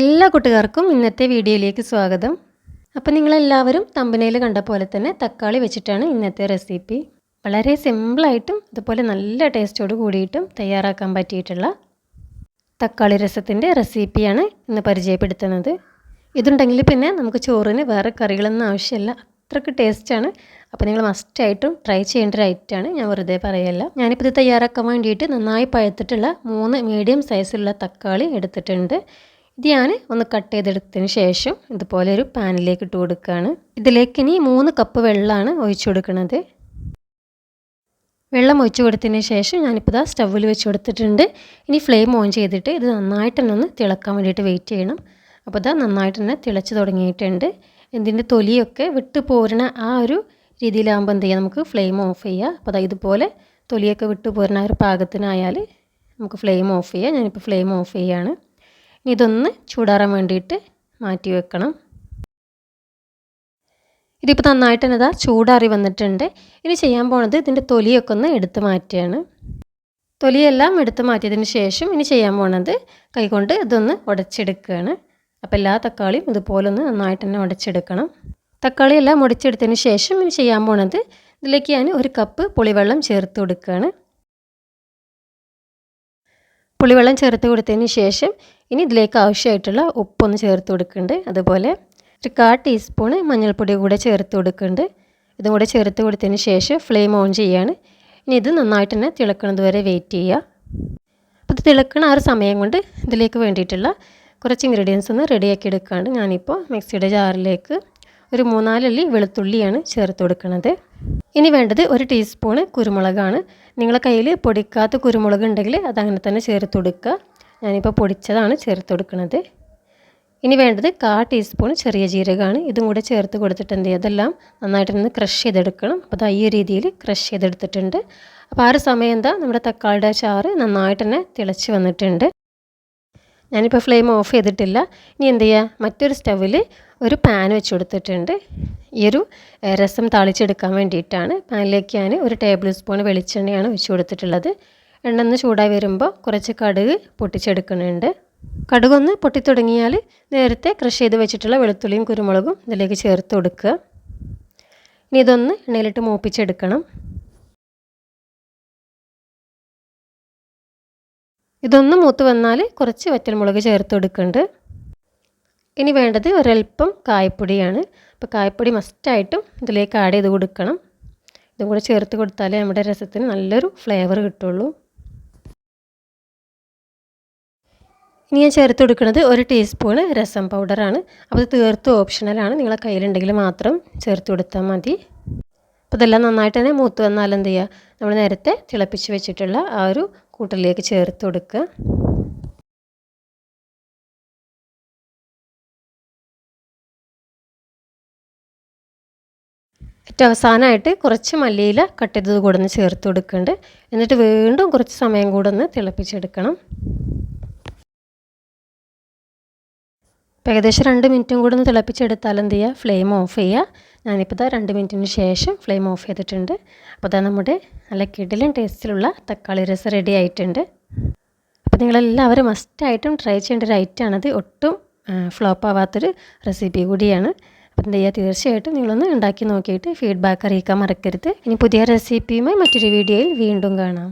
എല്ലാ കൂട്ടുകാർക്കും ഇന്നത്തെ വീഡിയോയിലേക്ക് സ്വാഗതം. അപ്പോൾ നിങ്ങളെല്ലാവരും തമ്പനയിൽ കണ്ട പോലെ തന്നെ തക്കാളി വെച്ചിട്ടാണ് ഇന്നത്തെ റെസിപ്പി വളരെ സിമ്പിളായിട്ടും അതുപോലെ നല്ല ടേസ്റ്റോട് കൂടിയിട്ടും തയ്യാറാക്കാൻ പറ്റിയിട്ടുള്ള തക്കാളി രസത്തിന്റെ റെസിപ്പിയാണ് ഇന്ന് പരിചയപ്പെടുത്തുന്നത്. ഇതുണ്ടെങ്കിൽ പിന്നെ നമുക്ക് ചോറിന് വേറെ കറികളൊന്നും ആവശ്യമില്ല. അത്രയ്ക്ക് ടേസ്റ്റാണ് അപ്പോൾ നിങ്ങൾ മസ്റ്റായിട്ടും ട്രൈ ചെയ്യേണ്ട ഒരു ഐറ്റമാണ് ഞാൻ വെറുതെ പറയല്ല. ഞാനിപ്പോൾ ഇത് തയ്യാറാക്കാൻ വേണ്ടിയിട്ട് നന്നായി പഴുത്തിട്ടുള്ള മൂന്ന് മീഡിയം സൈസുള്ള തക്കാളി എടുത്തിട്ടുണ്ട്. ഇത് ഞാൻ ഒന്ന് കട്ട് ചെയ്തെടുത്തതിന് ശേഷം ഇതുപോലെ ഒരു പാനിലേക്ക് ഇട്ട് കൊടുക്കുകയാണ് ഇതിലേക്ക് ഇനി മൂന്ന് കപ്പ് വെള്ളമാണ് ഒഴിച്ചു കൊടുക്കുന്നത് വെള്ളം ഒഴിച്ചു കൊടുത്തതിന് ശേഷം ഞാനിപ്പോൾ ഇതാ സ്റ്റൗവിൽ വെച്ച് കൊടുത്തിട്ടുണ്ട്. ഇനി ഫ്ലെയിം ഓൺ ചെയ്തിട്ട് ഇത് നന്നായിട്ട് തന്നെ ഒന്ന് തിളക്കാൻ വേണ്ടിയിട്ട് വെയിറ്റ് ചെയ്യണം. അപ്പോൾ ഇതാ നന്നായിട്ട് തന്നെ തിളച്ച് തുടങ്ങിയിട്ടുണ്ട്. ഇതിന്റെ തൊലിയൊക്കെ വിട്ട് പോരുന്ന ആ ഒരു രീതിയിലാകുമ്പോൾ എന്ത് ചെയ്യാം? നമുക്ക് ഫ്ലെയിം ഓഫ് ചെയ്യുക അപ്പോൾ അതാ ഇതുപോലെ തൊലിയൊക്കെ വിട്ട് പോരുന്ന ആ ഒരു പാകത്തിനായാൽ നമുക്ക് ഫ്ലെയിം ഓഫ് ചെയ്യാം. ഞാനിപ്പോൾ ഫ്ലെയിം ഓഫ് ചെയ്യുകയാണ് ഇതൊന്ന് ചൂടാറാൻ വേണ്ടിയിട്ട് മാറ്റി വെക്കണം. ഇതിപ്പോൾ നന്നായിട്ട് തന്നെ ഇതാ ചൂടാറി വന്നിട്ടുണ്ട്. ഇനി ചെയ്യാൻ പോണത് ഇതിന്റെ തൊലിയൊക്കെ ഒന്ന് എടുത്ത് മാറ്റുകയാണ്. തൊലിയെല്ലാം എടുത്ത് മാറ്റിയതിന് ശേഷം ഇനി ചെയ്യാൻ പോണത് കൈകൊണ്ട് ഇതൊന്ന് ഉടച്ചെടുക്കുകയാണ്. അപ്പോൾ എല്ലാ തക്കാളിയും ഇതുപോലെ ഒന്ന് നന്നായിട്ട് തന്നെ ഉടച്ചെടുക്കണം. തക്കാളിയെല്ലാം ഉടച്ചെടുത്തതിന് ശേഷം ഇനി ചെയ്യാൻ പോണത് ഇതിലേക്ക് ഞാൻ ഒരു കപ്പ് പുളിവെള്ളം ചേർത്ത് കൊടുക്കുകയാണ്. പുളിവെള്ളം ചേർത്ത് കൊടുത്തതിന് ശേഷം ഇനി ഇതിലേക്ക് ആവശ്യമായിട്ടുള്ള ഉപ്പൊന്ന് ചേർത്ത് കൊടുക്കുന്നുണ്ട്. അതുപോലെ ഒരു കാ ടീസ്പൂൺ മഞ്ഞൾപ്പൊടി കൂടെ ചേർത്ത് കൊടുക്കുന്നുണ്ട്. ഇതും കൂടെ ചേർത്ത് കൊടുത്തതിന് ശേഷം ഫ്ലെയിം ഓൺ ചെയ്യാണ്. ഇനി ഇത് നന്നായിട്ട് തന്നെ തിളക്കുന്നത് വരെ വെയിറ്റ് ചെയ്യുക. അപ്പോൾ ഇത് തിളക്കണ ആ ഒരു സമയം കൊണ്ട് ഇതിലേക്ക് വേണ്ടിയിട്ടുള്ള കുറച്ച് ഇൻഗ്രീഡിയൻസ് ഒന്ന് റെഡിയാക്കി എടുക്കാണ്ട് ഞാനിപ്പോൾ മിക്സിയുടെ ജാറിലേക്ക് ഒരു മൂന്നാലല്ലി വെളുത്തുള്ളിയാണ് ചേർത്ത് കൊടുക്കുന്നത് ഇനി വേണ്ടത് ഒരു ടീസ്പൂണ് കുരുമുളകാണ്. നിങ്ങളെ കയ്യിൽ പൊടിക്കാത്ത കുരുമുളക് ഉണ്ടെങ്കിൽ അതങ്ങനെ തന്നെ ചേർത്ത് കൊടുക്കുക. ഞാനിപ്പോൾ പൊടിച്ചതാണ് ചേർത്ത് കൊടുക്കുന്നത് ഇനി വേണ്ടത് കാ ടീസ്പൂൺ ചെറിയ ജീരകമാണ്. ഇതും കൂടെ ചേർത്ത് കൊടുത്തിട്ട് എന്ത് അതെല്ലാം നന്നായിട്ടൊന്ന് ക്രഷ് ചെയ്തെടുക്കണം. അപ്പോൾ അത് ഈ രീതിയിൽ ക്രഷ് ചെയ്തെടുത്തിട്ടുണ്ട്. അപ്പോൾ ആ ഒരു സമയം എന്താ? നമ്മുടെ തക്കാളിയുടെ ചാറ് നന്നായിട്ട് തന്നെ തിളച്ച് വന്നിട്ടുണ്ട്. ഞാനിപ്പോൾ ഫ്ലെയിം ഓഫ് ചെയ്തിട്ടില്ല. ഇനി എന്ത് ചെയ്യുക? മറ്റൊരു സ്റ്റവിൽ ഒരു പാൻ വെച്ച് കൊടുത്തിട്ടുണ്ട് ഈ ഒരു രസം താളിച്ചെടുക്കാൻ വേണ്ടിയിട്ടാണ്. പാനിലേക്ക് ഞാൻ ഒരു ടേബിൾ സ്പൂൺ വെളിച്ചെണ്ണയാണ് വെച്ച് കൊടുത്തിട്ടുള്ളത് എണ്ണ ഒന്ന് ചൂടായി വരുമ്പോൾ കുറച്ച് കടുക് പൊട്ടിച്ചെടുക്കുന്നുണ്ട്. കടുകൊന്ന് പൊട്ടിത്തുടങ്ങിയാൽ നേരത്തെ ക്രഷ് ചെയ്ത് വെച്ചിട്ടുള്ള വെളുത്തുള്ളിയും കുരുമുളകും ഇതിലേക്ക് ചേർത്ത് കൊടുക്കുക. ഇനി ഇതൊന്ന് എണ്ണയിലിട്ട് മൂപ്പിച്ചെടുക്കണം. ഇതൊന്ന് മൂത്ത് വന്നാൽ കുറച്ച് വറ്റൽമുളക് ചേർത്ത് കൊടുക്കുന്നുണ്ട്. ഇനി വേണ്ടത് ഒരൽപ്പം കായപ്പൊടിയാണ്. അപ്പോൾ കായപ്പൊടി മസ്റ്റായിട്ടും ഇതിലേക്ക് ആഡ് ചെയ്ത് കൊടുക്കണം. ഇതും കൂടെ ചേർത്ത് കൊടുത്താലേ നമ്മുടെ രസത്തിന് നല്ലൊരു ഫ്ലേവർ കിട്ടുള്ളൂ. ഇനി ഞാൻ ചേർത്ത് കൊടുക്കുന്നത് ഒരു ടീസ്പൂണ് രസം പൗഡറാണ് അപ്പോൾ ഇത് തീർത്തും ഓപ്ഷണലാണ് നിങ്ങളെ കയ്യിലുണ്ടെങ്കിൽ മാത്രം ചേർത്ത് കൊടുത്താൽ മതി. അപ്പോൾ ഇതെല്ലാം നന്നായിട്ട് തന്നെ മൂത്ത് വന്നാൽ എന്ത് ചെയ്യുക? നമ്മൾ നേരത്തെ തിളപ്പിച്ച് വെച്ചിട്ടുള്ള ആ ഒരു കൂട്ടിലേക്ക് ചേർത്ത് കൊടുക്കുക. ഏറ്റവും അവസാനമായിട്ട് കുറച്ച് മല്ലിയില കട്ട് ചെയ്തത് കൂടെ ഒന്ന് ചേർത്ത് കൊടുക്കുന്നുണ്ട്. എന്നിട്ട് വീണ്ടും കുറച്ച് സമയം കൂടെ ഒന്ന് തിളപ്പിച്ചെടുക്കണം. ഏകദേശം രണ്ട് മിനിറ്റും കൂടെ ഒന്ന് തിളപ്പിച്ചെടുത്താൽ എന്ത് ചെയ്യുക? ഫ്ലെയിം ഓഫ് ചെയ്യുക. ഞാനിപ്പോൾ ഇതാ രണ്ട് മിനിറ്റിന് ശേഷം ഫ്ലെയിം ഓഫ് ചെയ്തിട്ടുണ്ട്. അപ്പോൾ ഇതാ നമ്മുടെ നല്ല കിടിലൻ ടേസ്റ്റിലുള്ള തക്കാളി രസം റെഡി ആയിട്ടുണ്ട്. അപ്പോൾ നിങ്ങളെല്ലാവരും മസ്റ്റായിട്ടും ട്രൈ ചെയ്യേണ്ട ഒരു ഐറ്റമാണത് ഒട്ടും ഫ്ലോപ്പ് ആവാത്തൊരു റെസിപ്പി കൂടിയാണ്. അപ്പോൾ എന്ത് ചെയ്യുക തീർച്ചയായിട്ടും നിങ്ങളൊന്ന് ഉണ്ടാക്കി നോക്കിയിട്ട് ഫീഡ്ബാക്ക് അറിയിക്കാൻ മറക്കരുത്. ഇനി പുതിയ റെസിപ്പിയുമായി മറ്റൊരു വീഡിയോയിൽ വീണ്ടും കാണാം.